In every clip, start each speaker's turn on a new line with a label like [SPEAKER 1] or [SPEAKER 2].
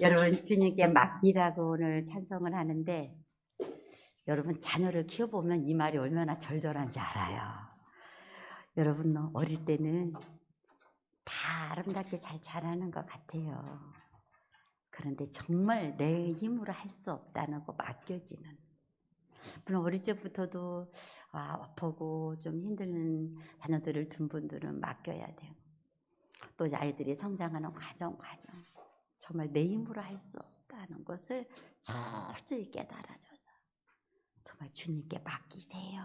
[SPEAKER 1] 여러분 주님께 맡기라고 오늘 찬송을 하는데 여러분 자녀를 키워보면 이 말이 얼마나 절절한지 알아요. 여러분 어릴 때는 다 아름답게 잘 자라는 것 같아요. 그런데 정말 내 힘으로 할 수 없다는 거 맡겨지는. 물론 어릴 적부터도 아, 아프고 좀 힘든 자녀들을 둔 분들은 맡겨야 돼요. 또 아이들이 성장하는 과정 과정 정말 내 힘으로 할 수 없다는 것을 철저히 깨달아줘서 정말 주님께 맡기세요.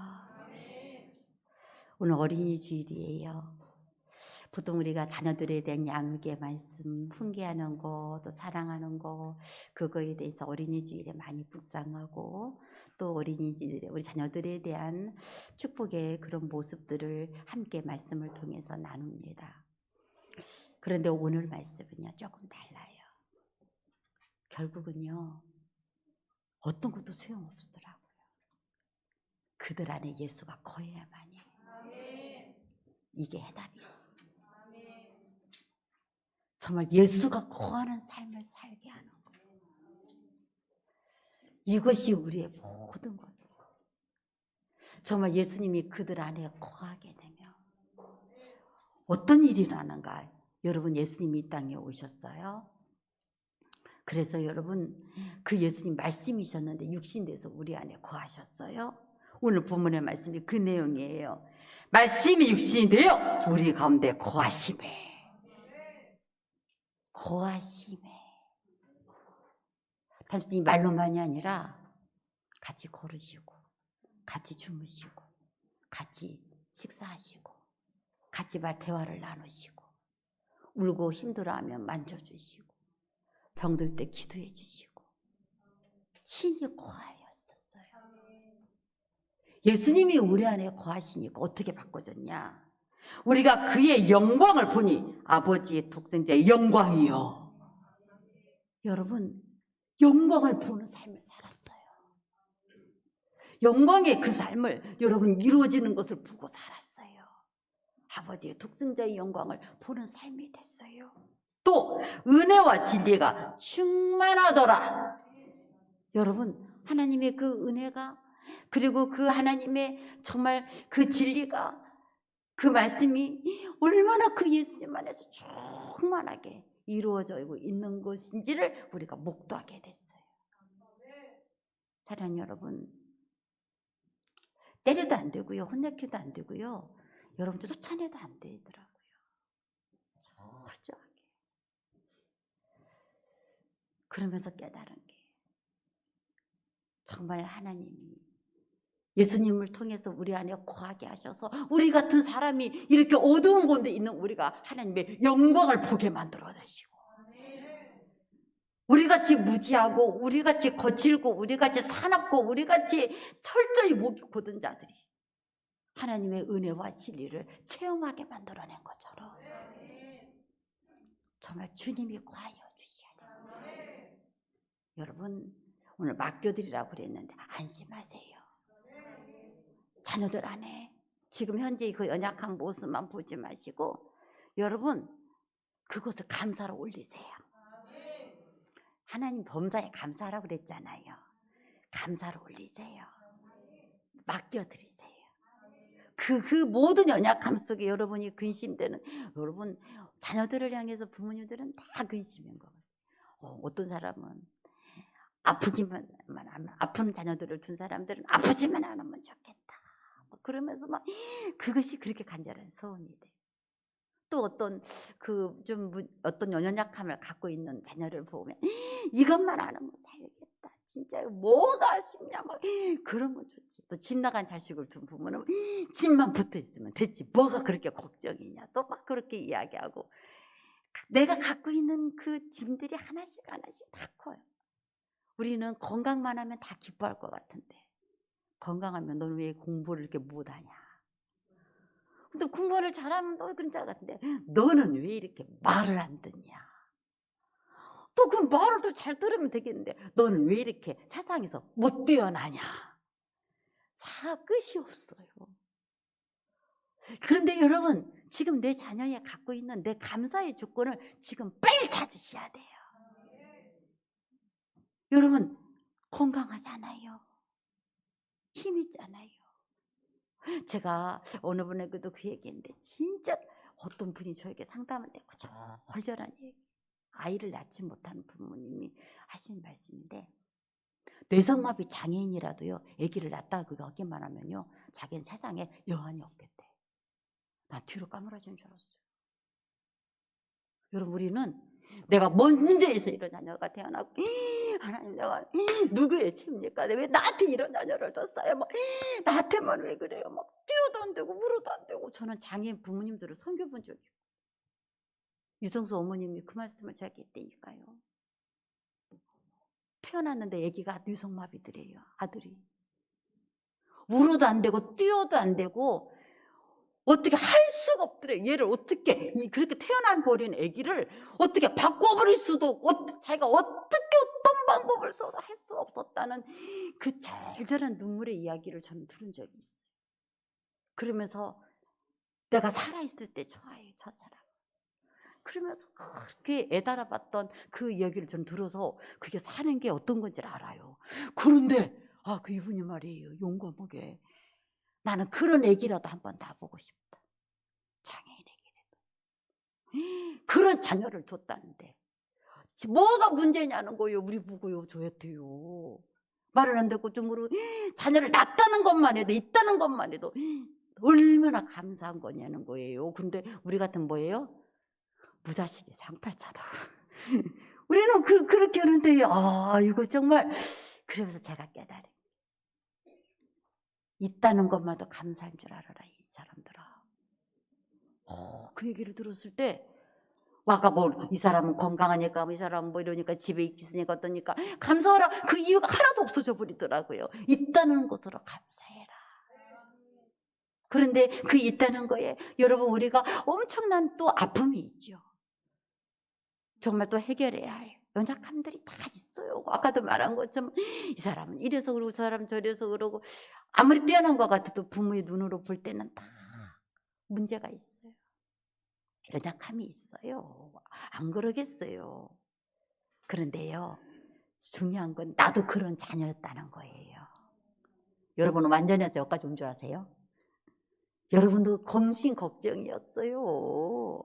[SPEAKER 1] 오늘 어린이 주일이에요. 보통 우리가 자녀들에 대한 양육의 말씀, 훈계하는 거, 또 사랑하는 거, 그거에 대해서 어린이 주일에 많이 묵상하고 또 어린이 주일에 우리 자녀들에 대한 축복의 그런 모습들을 함께 말씀을 통해서 나눕니다. 그런데 오늘 말씀은요, 조금 달라요. 결국은요, 어떤 것도 소용없더라고요. 그들 안에 예수가 거해야만이. 이게 해답이었어요. 정말 예수가 거하는 삶을 살게 하는 거예요. 이것이 우리의 모든 것. 정말 예수님이 그들 안에 거하게 되면 어떤 일이 일어나는가? 여러분 예수님이 이 땅에 오셨어요. 그래서 여러분 그 예수님 말씀이셨는데 육신 돼서 우리 안에 거하셨어요. 오늘 본문의 말씀이 그 내용이에요. 말씀이 육신이 되어 우리 가운데 거하심에 거하심에 단순히 말로만이 아니라 같이 걸으시고 같이 주무시고 같이 식사하시고 같이 말 대화를 나누시고 울고 힘들어하면 만져주시고 병들 때 기도해 주시고 친히 거하였었어요. 예수님이 우리 안에 거하시니까 어떻게 바꿔졌냐? 우리가 그의 영광을 보니 아버지의 독생자의 영광이요. 여러분 영광을 보는 삶을 살았어요. 영광의 그 삶을 여러분 이루어지는 것을 보고 살았어요. 아버지의 독생자의 영광을 보는 삶이 됐어요. 또 은혜와 진리가 충만하더라. 여러분 하나님의 그 은혜가 그리고 그 하나님의 정말 그 진리가 그 말씀이 얼마나 그 예수님 안에서 충만하게 이루어지고 있는 것인지를 우리가 목도하게 됐어요. 사랑 여러분, 때려도 안 되고요, 혼내켜도 안 되고요, 여러분 쫓아내도 안 되더라고요. 철저하게. 그러면서 깨달은 게 정말 하나님이 예수님을 통해서 우리 안에 거하게 하셔서 우리 같은 사람이 이렇게 어두운 곳에 있는 우리가 하나님의 영광을 보게 만들어 주시고 우리 같이 무지하고 우리 같이 거칠고 우리 같이 사납고 우리 같이 철저히 목이 고든 자들이 하나님의 은혜와 진리를 체험하게 만들어낸 것처럼 정말 주님이 돼요. 여러분 오늘 맡겨드리라고 그랬는데 안심하세요. 자녀들 안에 지금 현재 그 연약한 모습만 보지 마시고 여러분 그것을 감사로 올리세요. 하나님 범사에 감사하라고 그랬잖아요. 감사로 올리세요. 맡겨드리세요. 그, 그 모든 연약함 속에 여러분이 근심되는, 여러분, 자녀들을 향해서 부모님들은 다 근심인 거예요. 어, 어떤 사람은 아프기만, 아픈 자녀들을 둔 사람들은 아프지만 않으면 좋겠다. 막 그러면서 막 그것이 그렇게 간절한 소원이 돼. 또 어떤 그 좀 어떤 연약함을 갖고 있는 자녀를 보면 이것만 안 하면 살겠다. 진짜 뭐가 아쉽냐 막 그런 거 좋지. 또 집 나간 자식을 둔 부모는 집만 붙어 있으면 됐지. 뭐가 그렇게 걱정이냐. 또 막 그렇게 이야기하고 내가 갖고 있는 그 짐들이 하나씩 하나씩 다 커요. 우리는 건강만 하면 다 기뻐할 것 같은데 건강하면 너는 왜 공부를 이렇게 못하냐? 근데 공부를 잘하면 또 그런 자 같은데 너는 왜 이렇게 말을 안 듣냐? 또 그 말을 또 잘 들으면 되겠는데 너는 왜 이렇게 세상에서 못 뛰어나냐? 사 끝이 없어요. 그런데 여러분 지금 내 자녀에 갖고 있는 내 감사의 조건을 지금 빨리 찾으셔야 돼요. 여러분 건강하잖아요. 힘 있잖아요. 제가 어느 분에게도 그 얘기했는데 진짜 어떤 분이 저에게 상담할 때 거절한 얘기. 아이를 낳지 못하는 부모님이 하시는 말씀인데 뇌성마비 장애인이라도요 아기를 낳다가 그게 얻기만 하면요 자기는 세상에 여한이 없겠대. 나 뒤로 까무러지는 줄 알았어요. 여러분 우리는 내가 뭔 문제에서 이런 자녀가 태어나고 하나님 내가 누구의 죄입니까? 왜 나한테 이런 자녀를 줬어요? 막 나한테만 왜 그래요? 막 뛰어도 안 되고 울어도 안 되고 저는 장애인 부모님들을 섬겨본 적이 없어요. 유성수 어머님이 그 말씀을 제가 했다니까요. 태어났는데 아기가 뇌성마비들이에요. 아들이. 울어도 안 되고 뛰어도 안 되고 어떻게 할 수가 없더래요. 얘를 어떻게 이 그렇게 태어난 버린 아기를 어떻게 바꿔버릴 수도 없고 어- 자기가 어떻게 어떤 방법을 써도 할 수 없었다는 그 절절한 눈물의 이야기를 저는 들은 적이 있어요. 그러면서 내가 살아있을 때 좋아해요. 저 사람. 그러면서 그렇게 애달아봤던 그 이야기를 전 들어서 그게 사는 게 어떤 건지를 알아요. 그런데 아 그 이분이 말이에요. 용감하게 나는 그런 애기라도 한번 낳아보고 싶다. 장애인 애기라도. 그런 자녀를 줬다는데 뭐가 문제냐는 거예요. 우리 보고요. 저한테요. 말을 안 듣고 좀 모르고 자녀를 낳았다는 것만 해도 있다는 것만 해도 얼마나 감사한 거냐는 거예요. 근데 우리 같은 뭐예요? 무자식이 상팔자다. 우리는 그, 그렇게 하는데, 아, 이거 정말. 그러면서 제가 깨달은. 있다는 것만도 감사한 줄 알아라, 이 사람들아. 어, 그 얘기를 들었을 때, 아까 뭐, 이 사람은 건강하니까, 뭐이 사람은 뭐 이러니까 집에 있으니까 어떠니까, 감사하라. 그 이유가 하나도 없어져 버리더라고요. 있다는 것으로 감사해라. 그런데 그 있다는 거에 여러분 우리가 엄청난 또 아픔이 있죠. 정말 또 해결해야 할 연약함들이 다 있어요. 아까도 말한 것처럼 이 사람은 이래서 그러고 저 사람은 저래서 그러고 아무리 뛰어난 것 같아도 부모의 눈으로 볼 때는 다 문제가 있어요. 연약함이 있어요. 안 그러겠어요. 그런데요. 중요한 건 나도 그런 자녀였다는 거예요. 여러분은 완전히 여기까지 온 줄 아세요? 여러분도 검신 걱정이었어요.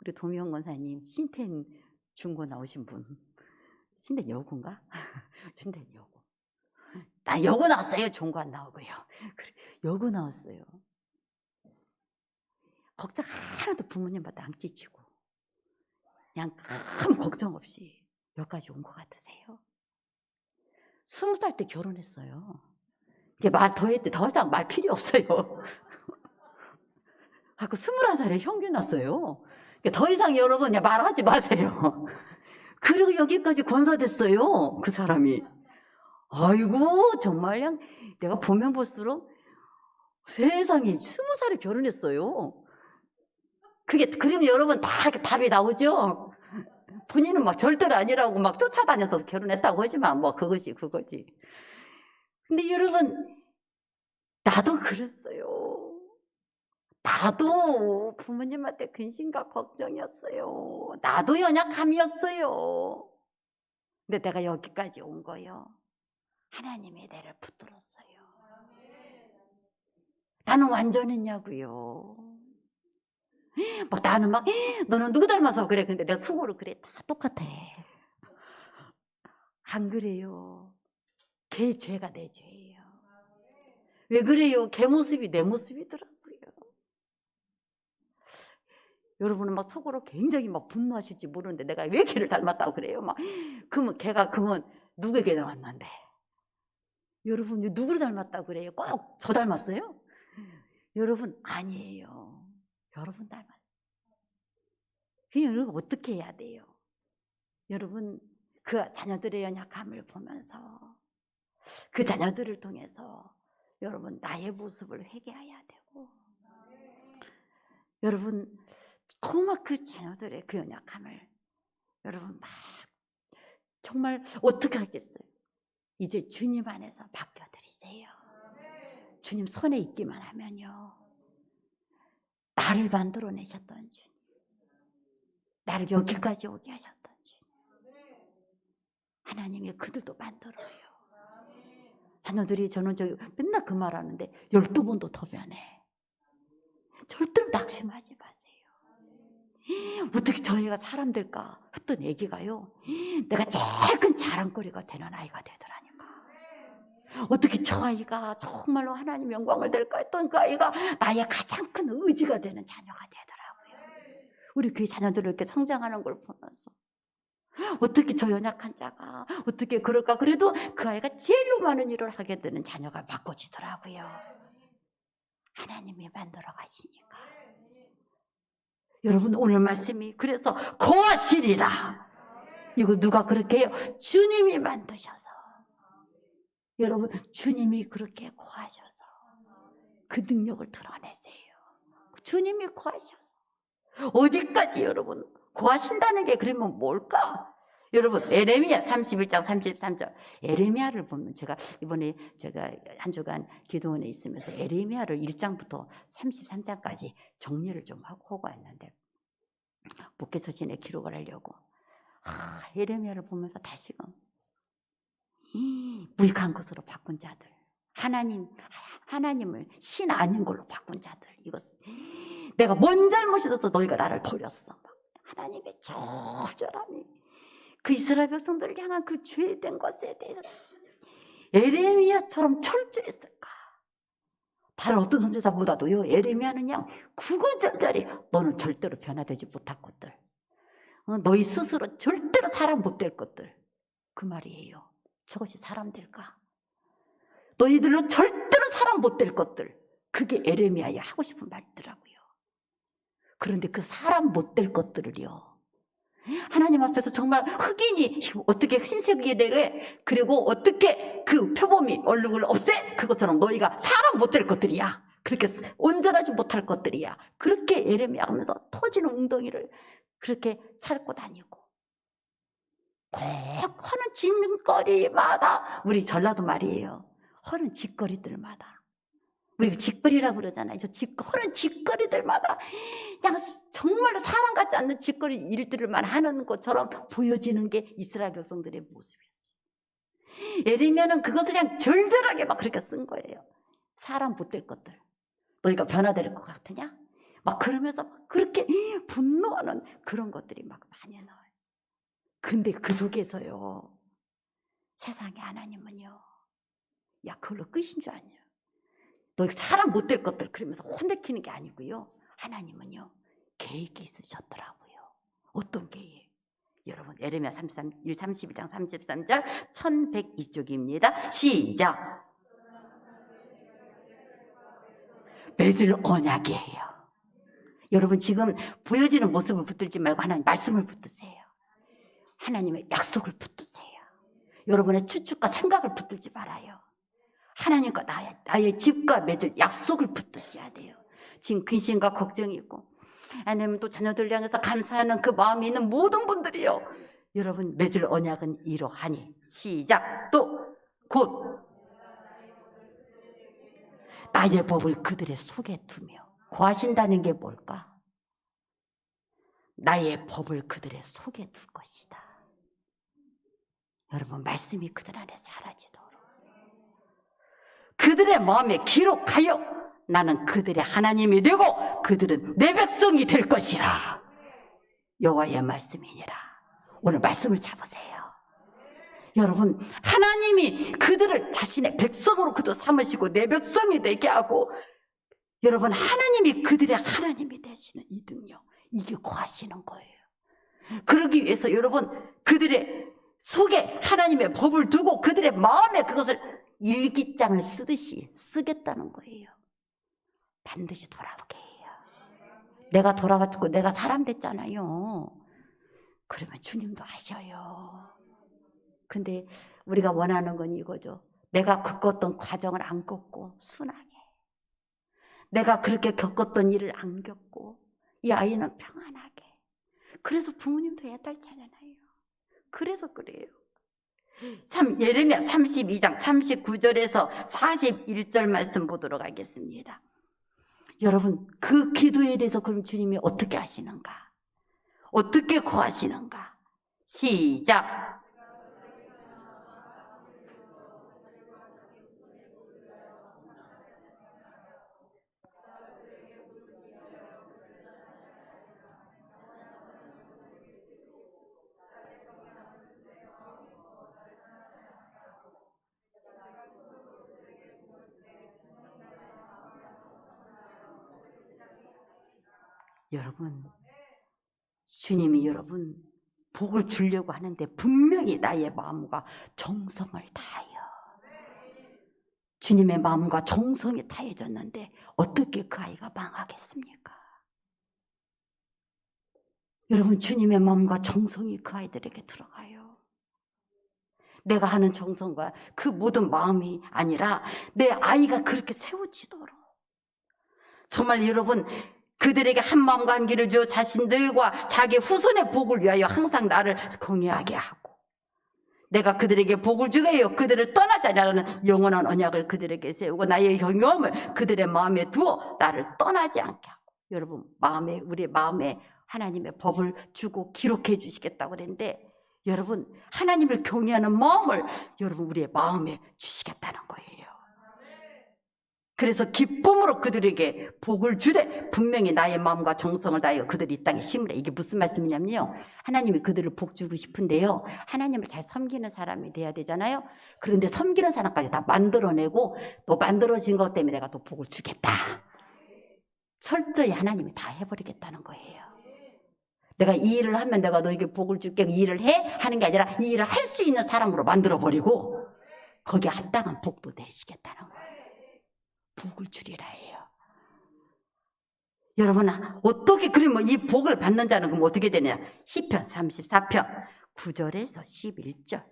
[SPEAKER 1] 우리 도미영 권사님 신텐 중고 나오신 분 신텐 여고인가? 신텐 여고. 나 여고 나왔어요. 중고 안 나오고요. 그래, 여고 나왔어요. 걱정 하나도 부모님마다 안 끼치고 그냥 큰 걱정 없이 여기까지 온 것 같으세요? 스무 살 때 결혼했어요. 이게 말 더 했지 더 이상 말 필요 없어요. 하고 스물한 살에 형규 났어요. 더 이상 여러분 말하지 마세요. 그리고 여기까지 권사됐어요. 그 사람이. 아이고 정말 그냥 내가 보면 볼수록 세상에 스무 살에 결혼했어요. 그게 그러면 여러분 다 답이 나오죠. 본인은 막 절대로 아니라고 막 쫓아다녀서 결혼했다고 하지만 뭐 그거지 그거지. 근데 여러분 나도 그랬어요. 나도 부모님한테 근심과 걱정이었어요. 나도 연약함이었어요. 근데 내가 여기까지 온 거요. 하나님이 나를 붙들었어요. 나는 완전했냐고요. 막 나는 막 너는 누구 닮아서 그래. 근데 내가 속으로 그래. 다 똑같아. 안 그래요. 걔 죄가 내 죄예요. 왜 그래요? 걔 모습이 내 모습이더라고요. 여러분은 막 속으로 굉장히 막 분노하실지 모르는데 내가 왜 걔를 닮았다고 그래요? 막 그러면 걔가 그러면 누구에게 나왔는데? 여러분 누구를 닮았다고 그래요? 꼭 저 닮았어요? 여러분 아니에요. 여러분 닮았어요. 그 여러분 어떻게 해야 돼요? 여러분 그 자녀들의 연약함을 보면서 그 자녀들을 통해서 여러분 나의 모습을 회개해야 되고 여러분 정말 그 자녀들의 그 연약함을 여러분 막 정말 어떻게 하겠어요? 이제 주님 안에서 바뀌어드리세요. 주님 손에 있기만 하면요. 나를 만들어내셨던 주님. 나를 여기까지 오게 하셨던 주님. 하나님이 그들도 만들어요. 자녀들이 저는 저 맨날 그 말 하는데 열두 번도 더 변해. 절대로 낙심하지 마세요. 어떻게 저희가 사람 될까 했던 얘기가요. 내가 제일 큰 자랑거리가 되는 아이가 되더라니까. 어떻게 저 아이가 정말로 하나님 영광을 될까 했던 그 아이가 나의 가장 큰 의지가 되는 자녀가 되더라고요. 우리 그 자녀들을 이렇게 성장하는 걸 보면서 어떻게 저 연약한 자가 어떻게 그럴까 그래도 그 아이가 제일로 많은 일을 하게 되는 자녀가 바꿔지더라고요. 하나님이 만들어 가시니까. 여러분 오늘 말씀이 그래서 거하시리라. 이거 누가 그렇게 해요? 주님이 만드셔서. 여러분 주님이 그렇게 거하셔서 그 능력을 드러내세요. 주님이 거하셔서 어디까지 여러분 거하신다는 게 그러면 뭘까? 여러분 에레미야 31장 33절. 에레미야를 보면 제가 이번에 제가 한 주간 기도원에 있으면서 에레미야를 1장부터 33장까지 정리를 좀 하고 왔는데 목회서신에 기록을 하려고. 아, 에레미야를 보면서 다시금 이 무익한 것으로 바꾼 자들 하나님 하나님을 신 아닌 걸로 바꾼 자들 이것 내가 뭔 잘못이 있어서 너희가 나를 버렸어. 막 하나님의 절절함이 그 이스라엘 백성들을 향한 그 죄된 것에 대해서 에레미야처럼 철저했을까? 다른 어떤 선지자보다도요 에레미야는 그냥 구구절절히 너는 절대로 변화되지 못할 것들. 어, 너희 스스로 절대로 사람 못 될 것들. 그 말이에요. 저것이 사람 될까? 너희들로 절대로 사람 못 될 것들. 그게 에레미야의 하고 싶은 말더라고요. 그런데 그 사람 못 될 것들을요 하나님 앞에서 정말 흑인이 어떻게 흰색이 되래? 그리고 어떻게 그 표범이 얼룩을 없애? 그것처럼 너희가 사람 못 될 것들이야. 그렇게 온전하지 못할 것들이야. 그렇게 예레미야 하면서 터지는 웅덩이를 그렇게 찾고 다니고 꼭 하는 짓거리마다 우리 전라도 말이에요. 하는 짓거리들마다 우리가 짓거리라고 그러잖아요. 저 짓거리는 짓거리들마다 그냥 정말로 사람 같지 않는 짓거리 일들만 하는 것처럼 보여지는 게 이스라엘 백성들의 모습이었어요. 예리면은 그것을 그냥 절절하게 막 그렇게 쓴 거예요. 사람 못 될 것들. 너희가 변화될 것 같으냐? 막 그러면서 막 그렇게 분노하는 그런 것들이 막 많이 나와요. 근데 그 속에서요. 세상에 하나님은요. 야, 그걸로 끝인 줄 아냐? 너 사람 못 될 것들 그러면서 혼내키는 게 아니고요. 하나님은요 계획이 있으셨더라고요. 어떤 계획? 여러분 에레미야 33, 1, 32장 33절 1102쪽입니다. 시작. 맺을 언약이에요. 여러분 지금 보여지는 모습을 붙들지 말고 하나님 말씀을 붙드세요. 하나님의 약속을 붙드세요. 여러분의 추측과 생각을 붙들지 말아요. 하나님과 나의, 나의 집과 맺을 약속을 붙드셔야 돼요. 지금 근심과 걱정이 있고, 아니면 또 자녀들 향해서 감사하는 그 마음이 있는 모든 분들이요. 여러분, 맺을 언약은 이러하니. 시작. 또, 곧. 나의 법을 그들의 속에 두며. 구하신다는 게 뭘까? 나의 법을 그들의 속에 둘 것이다. 여러분, 말씀이 그들 안에 사라지도록. 그들의 마음에 기록하여 나는 그들의 하나님이 되고 그들은 내 백성이 될 것이라. 여호와의 말씀이니라. 오늘 말씀을 잡으세요. 여러분, 하나님이 그들을 자신의 백성으로 그도 삼으시고 내 백성이 되게 하고 여러분, 하나님이 그들의 하나님이 되시는 이 능력, 이게 구하시는 거예요. 그러기 위해서 여러분, 그들의 속에 하나님의 법을 두고 그들의 마음에 그것을 일기장을 쓰듯이 쓰겠다는 거예요. 반드시 돌아오게 해요. 내가 돌아왔고 내가 사람 됐잖아요. 그러면 주님도 하셔요. 근데 우리가 원하는 건 이거죠. 내가 겪었던 과정을 안 겪고 순하게. 내가 그렇게 겪었던 일을 안 겪고 이 아이는 평안하게. 그래서 부모님도 애달잖아요. 그래서 그래요. 3, 예레미야 32장 39절에서 41절 말씀 보도록 하겠습니다. 여러분, 그 기도에 대해서 그럼 주님이 어떻게 하시는가? 어떻게 구하시는가? 시작. 여러분, 주님이 여러분 복을 주려고 하는데 분명히 나의 마음과 정성을 다하여 주님의 마음과 정성이 다해졌는데 어떻게 그 아이가 망하겠습니까? 여러분 주님의 마음과 정성이 그 아이들에게 들어가요. 내가 하는 정성과 그 모든 마음이 아니라 내 아이가 그렇게 세워지도록 정말 여러분 그들에게 한 마음과 한 길을 주어 자신들과 자기 후손의 복을 위하여 항상 나를 공유하게 하고 내가 그들에게 복을 주게 해요. 그들을 떠나지 않으라는 영원한 언약을 그들에게 세우고 나의 경험을 그들의 마음에 두어 나를 떠나지 않게 하고 여러분 마음에 우리의 마음에 하나님의 법을 주고 기록해 주시겠다고 그랬는데 여러분 하나님을 경외하는 마음을 여러분 우리의 마음에 주시겠다는 거예요. 그래서 기쁨으로 그들에게 복을 주되 분명히 나의 마음과 정성을 다하여 그들이 이 땅에 심으라. 이게 무슨 말씀이냐면요. 하나님이 그들을 복 주고 싶은데요. 하나님을 잘 섬기는 사람이 돼야 되잖아요. 그런데 섬기는 사람까지 다 만들어내고 또 만들어진 것 때문에 내가 또 복을 주겠다. 철저히 하나님이 다 해버리겠다는 거예요. 내가 이 일을 하면 내가 너에게 복을 줄게 이 일을 해 하는 게 아니라 이 일을 할 수 있는 사람으로 만들어 버리고 거기에 합당한 복도 내시겠다는 거예요. 복을 주리라 해요. 여러분 어떻게 그러면 이 복을 받는 자는 그럼 어떻게 되냐? 시편 34편 9절에서 11절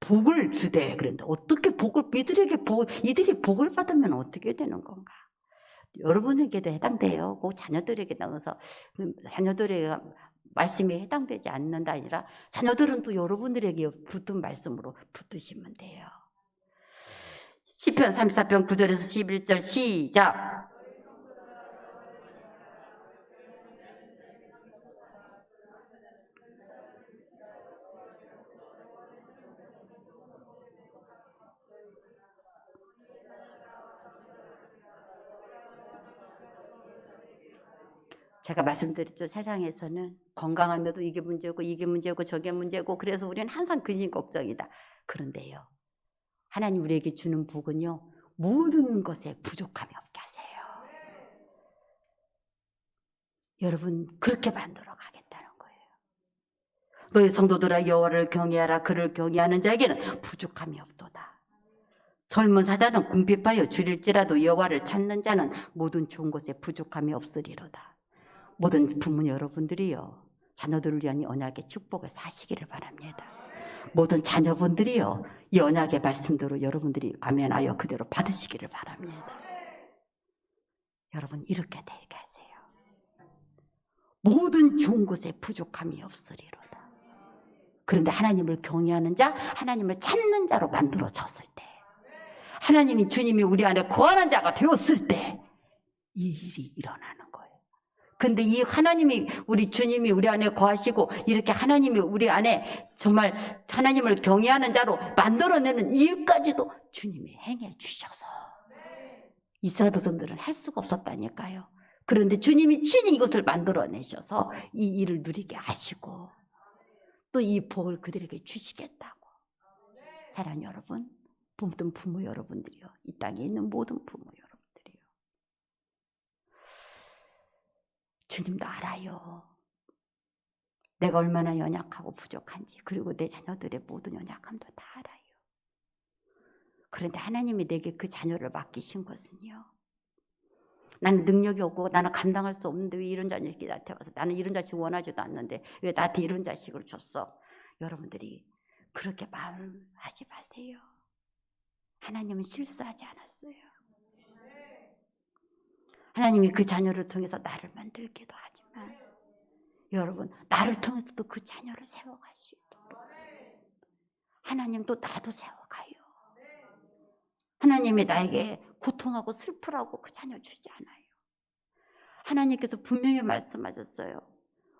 [SPEAKER 1] 복을 주되 그런데 어떻게 복을 이들에게 복 이들이 복을 받으면 어떻게 되는 건가? 여러분에게도 해당돼요. 그 자녀들에게 나가서 자녀들에게 말씀이 해당되지 않는다 아니라 자녀들은 또 여러분들에게 붙은 말씀으로 붙으시면 돼요. 시편 34편 9절에서 11절 시작. 제가 말씀드렸죠. 세상에서는 건강하면도 이게 문제고 이게 문제고 저게 문제고 그래서 우리는 항상 근심 걱정이다. 그런데요. 하나님 우리에게 주는 복은요. 모든 것에 부족함이 없게 하세요. 여러분 그렇게 만들어 가겠다는 거예요. 너희 성도들아 여호와를 경외하라 그를 경외하는 자에게는 부족함이 없도다. 젊은 사자는 궁핍하여 줄일지라도 여호와를 찾는 자는 모든 좋은 것에 부족함이 없으리로다. 모든 부모 여러분들이요 자녀들을 위한 이 언약의 축복을 사시기를 바랍니다. 모든 자녀분들이요 이 언약의 말씀대로 여러분들이 아멘하여 그대로 받으시기를 바랍니다. 여러분 이렇게 되게 하세요. 모든 좋은 것에 부족함이 없으리로다. 그런데 하나님을 경외하는 자, 하나님을 찾는 자로 만들어졌을 때, 하나님이 주님이 우리 안에 거하는 자가 되었을 때, 이 일이 일어나는 거예요. 근데 이 하나님이 우리 주님이 우리 안에 거하시고 이렇게 하나님이 우리 안에 정말 하나님을 경외하는 자로 만들어내는 일까지도 주님이 행해 주셔서 이스라엘 백성들은 할 수가 없었다니까요. 그런데 주님이 친히 이것을 만들어내셔서 이 일을 누리게 하시고 또 이 복을 그들에게 주시겠다고. 사랑 여러분, 모든 부모 여러분들이요. 이 땅에 있는 모든 부모 여러분들이요. 주님도 알아요. 내가 얼마나 연약하고 부족한지, 그리고 내 자녀들의 모든 연약함도 다 알아요. 그런데 하나님이 내게 그 자녀를 맡기신 것은요. 나는 능력이 없고 나는 감당할 수 없는데 왜 이런 자식이 나한테 와서 나는 이런 자식 원하지도 않는데 왜 나한테 이런 자식을 줬어? 여러분들이 그렇게 마음하지 마세요. 하나님은 실수하지 않았어요. 하나님이 그 자녀를 통해서 나를 만들기도 하지만 여러분 나를 통해서도 그 자녀를 세워갈 수 있도록 하나님도 나도 세워가요. 하나님이 나에게 고통하고 슬프라고 그 자녀 주지 않아요. 하나님께서 분명히 말씀하셨어요.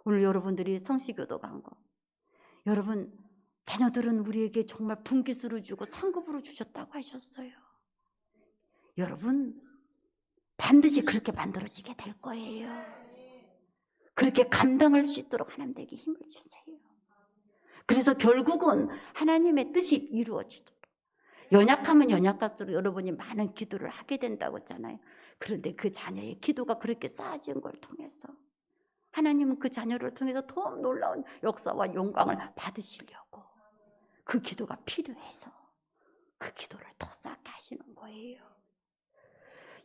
[SPEAKER 1] 오늘 여러분들이 성시교도 간 거. 여러분 자녀들은 우리에게 정말 분기수를 주고 상급으로 주셨다고 하셨어요. 여러분 반드시 그렇게 만들어지게 될 거예요. 그렇게 감당할 수 있도록 하나님에게 힘을 주세요. 그래서 결국은 하나님의 뜻이 이루어지도록. 연약하면 연약할수록 여러분이 많은 기도를 하게 된다고 했잖아요. 그런데 그 자녀의 기도가 그렇게 쌓아진 걸 통해서 하나님은 그 자녀를 통해서 더 놀라운 역사와 영광을 받으시려고 그 기도가 필요해서 그 기도를 더 쌓게 하시는 거예요.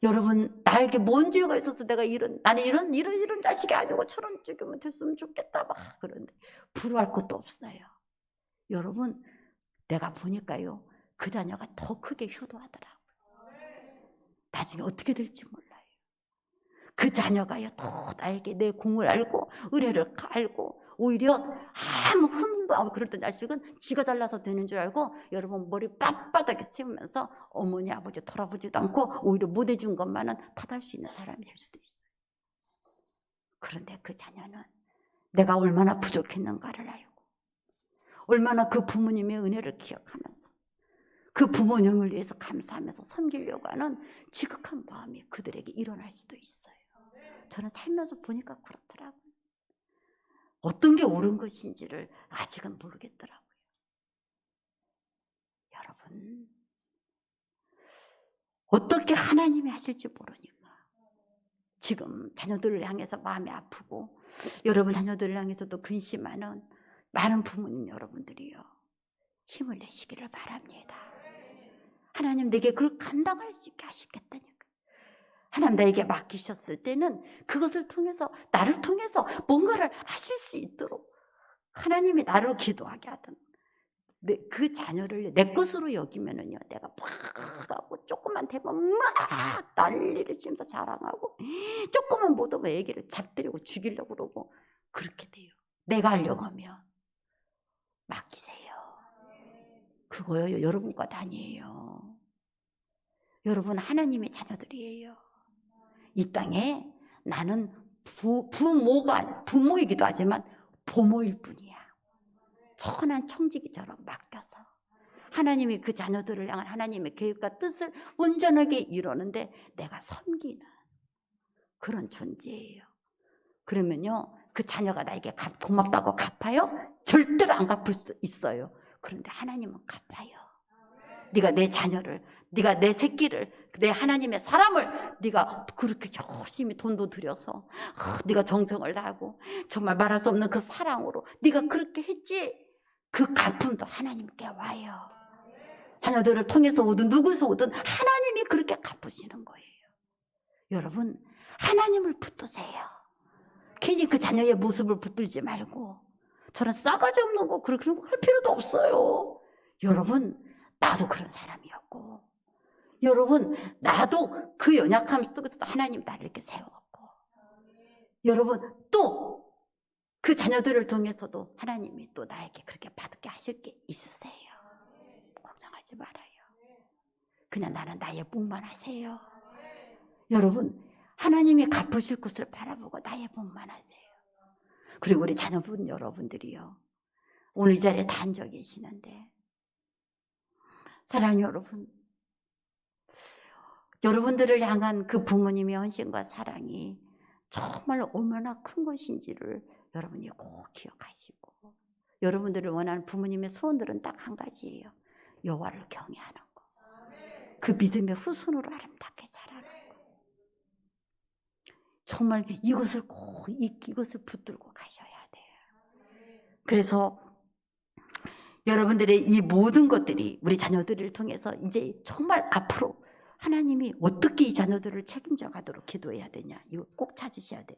[SPEAKER 1] 여러분 나에게 뭔 죄가 있어서 내가 이런 나는 이런 이런 이런 자식이 아니고 저런 죽으면 됐으면 좋겠다 막 그런데 불효할 것도 없어요. 여러분 내가 보니까요 그 자녀가 더 크게 효도하더라고요. 나중에 어떻게 될지 몰라요. 그 자녀가요 더 나에게 내 공을 알고 의뢰를 알고 오히려 아무 흠도 없고 그랬던 자식은 지가 잘나서 되는 줄 알고 여러분 머리 빳빳하게 세우면서 어머니 아버지 돌아보지도 않고 오히려 못 해준 것만은 탓할 수 있는 사람이 될 수도 있어요. 그런데 그 자녀는 내가 얼마나 부족했는가를 알고 얼마나 그 부모님의 은혜를 기억하면서 그 부모님을 위해서 감사하면서 섬기려고 하는 지극한 마음이 그들에게 일어날 수도 있어요. 저는 살면서 보니까 그렇더라고요. 어떤 게 옳은 것인지를 아직은 모르겠더라고요. 여러분, 어떻게 하나님이 하실지 모르니까. 지금 자녀들을 향해서 마음이 아프고, 여러분 자녀들을 향해서도 근심하는 많은 부모님 여러분들이요. 힘을 내시기를 바랍니다. 하나님 내게 그걸 감당할 수 있게 하시겠다니까. 하나님 나에게 맡기셨을 때는 그것을 통해서 나를 통해서 뭔가를 하실 수 있도록 하나님이 나를 기도하게 내, 그 자녀를 내 것으로 여기면은요 내가 막 하고 조금만 되면 막 난리를 치면서 자랑하고 조금만 못 오면 애기를 잡들이고 죽이려고 그러고 그렇게 돼요. 내가 하려고 하면 맡기세요. 그거요 여러분 것 아니에요. 여러분 하나님의 자녀들이에요 이 땅에 나는 부, 부모가 부모이기도 하지만 부모일 뿐이야. 천한 청지기처럼 맡겨서 하나님이 그 자녀들을 향한 하나님의 계획과 뜻을 온전하게 이루는데 내가 섬기는 그런 존재예요. 그러면요 그 자녀가 나에게 갚- 고맙다고 갚아요? 절대로 안 갚을 수 있어요. 그런데 하나님은 갚아요. 네가 내 자녀를, 네가 내 새끼를, 내 하나님의 사람을 네가 그렇게 열심히 돈도 들여서 아, 네가 정성을 다하고 정말 말할 수 없는 그 사랑으로 네가 그렇게 했지. 그 갚음도 하나님께 와요. 자녀들을 통해서 오든 누구서 오든 하나님이 그렇게 갚으시는 거예요. 여러분 하나님을 붙드세요. 괜히 그 자녀의 모습을 붙들지 말고 저는 싸가지 없는 거 그렇게 할 필요도 없어요. 여러분 나도 그런 사람이었고 여러분 나도 그 연약함 속에서도 하나님 나를 이렇게 세웠고 여러분 또 그 자녀들을 통해서도 하나님이 또 나에게 그렇게 받게 하실 게 있으세요. 걱정하지 말아요. 그냥 나는 나의 복만 하세요. 여러분 하나님이 갚으실 것을 바라보고 나의 복만 하세요. 그리고 우리 자녀분 여러분들이요. 오늘 이 자리에 계시는데 사랑하는 여러분 여러분들을 향한 그 부모님의 헌신과 사랑이 정말 얼마나 큰 것인지를 여러분이 꼭 기억하시고 여러분들을 원하는 부모님의 소원들은 딱 한 가지예요. 여호와를 경외하는 거. 그 믿음의 후손으로 아름답게 자라는 거. 정말 이것을 꼭 이- 이것을 붙들고 가셔야 돼요. 그래서 여러분들의 이 모든 것들이 우리 자녀들을 통해서 이제 정말 앞으로 하나님이 어떻게 이 자녀들을 책임져 가도록 기도해야 되냐. 이거 꼭 찾으셔야 돼요.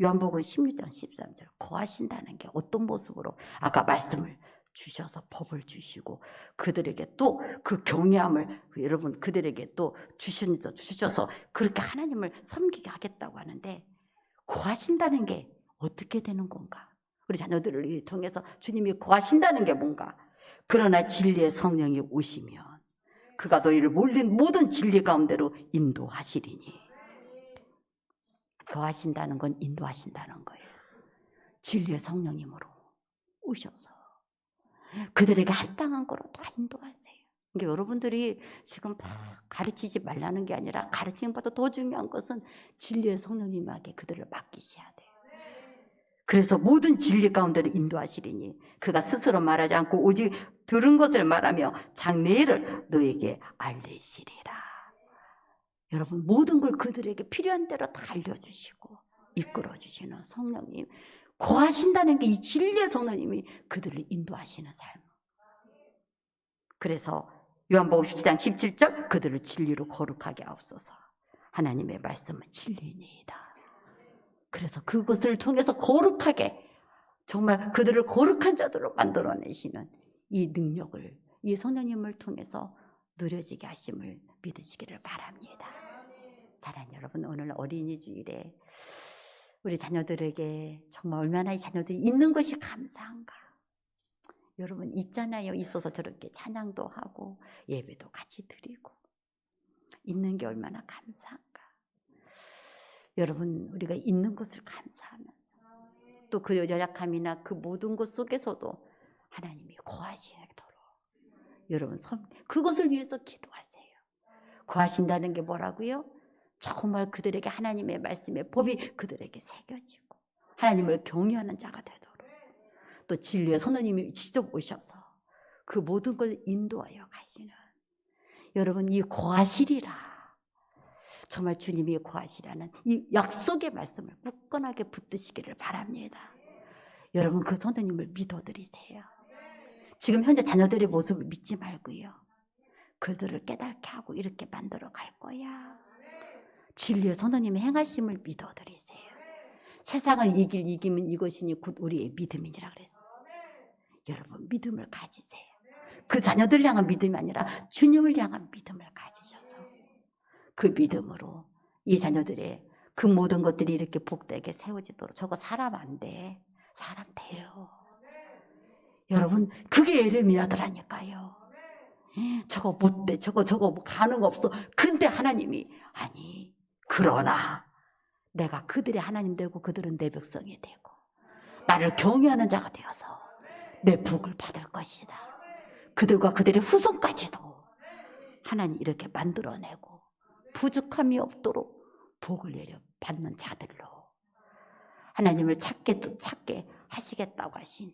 [SPEAKER 1] 요한복음 16장 13절 거하신다는 게 어떤 모습으로 아까 말씀을 주셔서 법을 주시고 그들에게 또 그 경외함을 여러분 그들에게 또 주셔서 주셔서 그렇게 하나님을 섬기게 하겠다고 하는데 거하신다는 게 어떻게 되는 건가? 우리 자녀들을 통해서 주님이 거하신다는 게 뭔가? 그러나 진리의 성령이 오시면 그가 너희를 몰린 모든 진리 가운데로 인도하시리니 거하신다는 건 인도하신다는 거예요. 진리의 성령님으로 오셔서 그들에게 합당한 거로 다 인도하세요. 그러니까 여러분들이 지금 막 가르치지 말라는 게 아니라 가르치는 것보다 더 중요한 것은 진리의 성령님에게 그들을 맡기셔야 돼요. 그래서 모든 진리 가운데를 인도하시리니 그가 스스로 말하지 않고 오직 들은 것을 말하며 장래를 너에게 알리시리라. 여러분 모든 걸 그들에게 필요한 대로 다 알려주시고 이끌어 주시는 성령님 고하신다는 게 이 진리의 성령님이 그들을 인도하시는 삶. 그래서 요한복음 10장 17절 그들을 진리로 거룩하게 하옵소서. 하나님의 말씀은 진리니이다. 그래서 그것을 통해서 거룩하게 정말 그들을 거룩한 자들로 만들어내시는 이 능력을 이 성령님을 통해서 누려지게 하심을 믿으시기를 바랍니다. 사랑하는 여러분 오늘 어린이 주일에 우리 자녀들에게 정말 얼마나 이 자녀들이 있는 것이 감사한가. 여러분 있잖아요. 있어서 저렇게 찬양도 하고 예배도 같이 드리고 있는 게 얼마나 감사한가. 여러분 우리가 있는 것을 감사하면서 또그 연약함이나 그 모든 것 속에서도 하나님이 거하시도록 여러분 섬 그것을 위해서 기도하세요. 거하신다는 게 뭐라고요? 정말 그들에게 하나님의 말씀의 법이 그들에게 새겨지고 하나님을 경외하는 자가 되도록 또 진리의 선생님이 직접 오셔서 그 모든 걸 인도하여 가시는 여러분 이 고하시리라 정말 주님이 고하시라는 이 약속의 말씀을 굳건하게 붙드시기를 바랍니다. 여러분 그 선생님을 믿어드리세요. 지금 현재 자녀들의 모습을 믿지 말고요. 그들을 깨닫게 하고 이렇게 만들어 갈 거야. 진리의 선생님의 행하심을 믿어드리세요. 세상을 이길 이기면 이것이니 곧 우리의 믿음이니라 그랬어. 여러분 믿음을 가지세요. 그 자녀들 향한 믿음이 아니라 주님을 향한 믿음을 가지셔서 그 믿음으로 이 자녀들의 그 모든 것들이 이렇게 복되게 세워지도록 저거 사람 안 돼. 사람 돼요. 여러분 그게 에레미야더라니까요. 저거 못 돼. 저거 저거 뭐 가능 없어. 근데 하나님이 아니 그러나 내가 그들의 하나님 되고 그들은 내 백성이 되고 나를 경외하는 자가 되어서 내 복을 받을 것이다. 그들과 그들의 후손까지도 하나님 이렇게 만들어내고 부족함이 없도록 복을 내려 받는 자들로 하나님을 찾게 또 찾게 하시겠다고 하신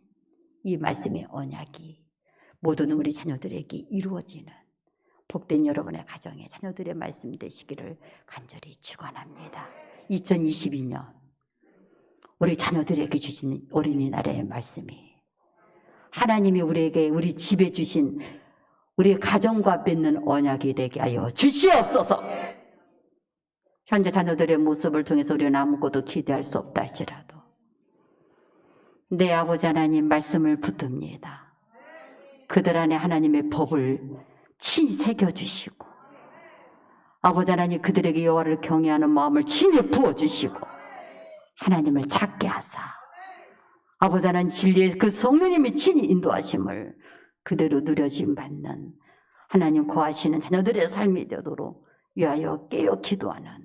[SPEAKER 1] 이 말씀의 언약이 모든 우리 자녀들에게 이루어지는 복된 여러분의 가정에 자녀들의 말씀 되시기를 간절히 축원합니다. 2022년 우리 자녀들에게 주신 어린이날의 말씀이 하나님이 우리에게 우리 집에 주신 우리 가정과 맺는 언약이 되게 하여 주시옵소서. 현재 자녀들의 모습을 통해서 우리는 아무것도 기대할 수 없다 할지라도 내 아버지 하나님 말씀을 붙듭니다. 그들 안에 하나님의 법을 친히 새겨주시고 아버지 하나님 그들에게 여호와를 경외하는 마음을 친히 부어주시고 하나님을 찾게 하사 아버지 하나님 진리의 그 성령님이 친히 인도하심을 그대로 누려심 받는 하나님 거하시는 자녀들의 삶이 되도록 위하여 깨어 기도하는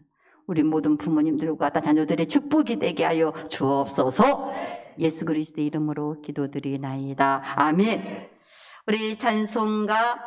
[SPEAKER 1] 우리 모든 부모님들과 다 자녀들의 축복이 되게 하여 주옵소서 예수 그리스도의 이름으로 기도드리나이다. 아멘. 우리 찬송가